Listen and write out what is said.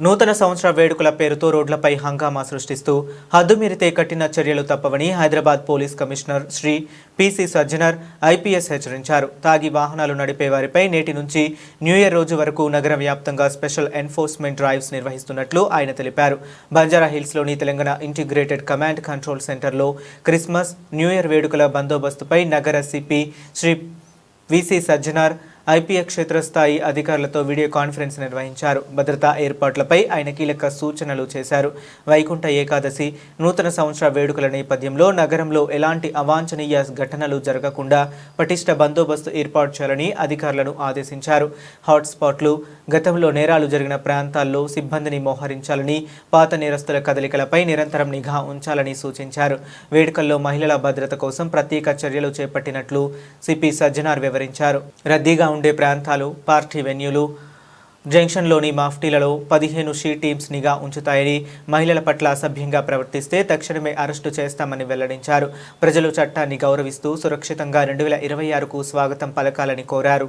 నూతన సంవత్సర వేడుకల పేరుతో రోడ్లపై హంగామా సృష్టిస్తూ హద్దుమీరితే కఠిన చర్యలు తప్పవని Hyderabad police commissioner Shri PC Sajjanar IPS హెచ్చరించారు. తాగి వాహనాలు నడిపే వారిపై నేటి నుంచి న్యూ ఇయర్ రోజు వరకు నగర వ్యాప్తంగా స్పెషల్ ఎన్ఫోర్స్మెంట్ డ్రైవ్స్ నిర్వహిస్తున్నట్లు ఆయన తెలిపారు. బంజారా హిల్స్లోని తెలంగాణ ఇంటిగ్రేటెడ్ కమాండ్ కంట్రోల్ సెంటర్లో క్రిస్మస్ న్యూ ఇయర్ వేడుకల బందోబస్తుపై నగర CP Shri VC Sajjanar IPS క్షేత్రస్థాయి అధికారులతో వీడియో కాన్ఫరెన్స్ నిర్వహించారు. భద్రతా ఏర్పాట్లపై ఆయన కీలక సూచనలు చేశారు. వైకుంఠ ఏకాదశి నూతన సంవత్సర వేడుకల నేపథ్యంలో నగరంలో ఎలాంటి అవాంఛనీయ ఘటనలు జరగకుండా పటిష్ట బందోబస్తు ఏర్పాటు చేయాలని అధికారులను ఆదేశించారు. హాట్స్పాట్లు గతంలో నేరాలు జరిగిన ప్రాంతాల్లో సిబ్బందిని మోహరించాలని పాత నేరస్తుల కదలికలపై నిరంతరం నిఘా ఉంచాలని సూచించారు. వేడుకల్లో మహిళల భద్రత కోసం ప్రత్యేక చర్యలు చేపట్టినట్లు సిపి సజ్జనార్ వివరించారు. రద్దీగా ఉండే ప్రాంతాలు పార్టీ వెన్యూలు జంక్షన్లోని మాఫ్టీలలో పదిహేను షీ టీమ్స్ నిఘా ఉంచుతాయని మహిళల పట్ల అసభ్యంగా ప్రవర్తిస్తే తక్షణమే అరెస్టు చేస్తామని వెల్లడించారు. ప్రజలు చట్టాన్ని గౌరవిస్తూ సురక్షితంగా రెండు వేల ఇరవై ఆరుకు స్వాగతం పలకాలని కోరారు.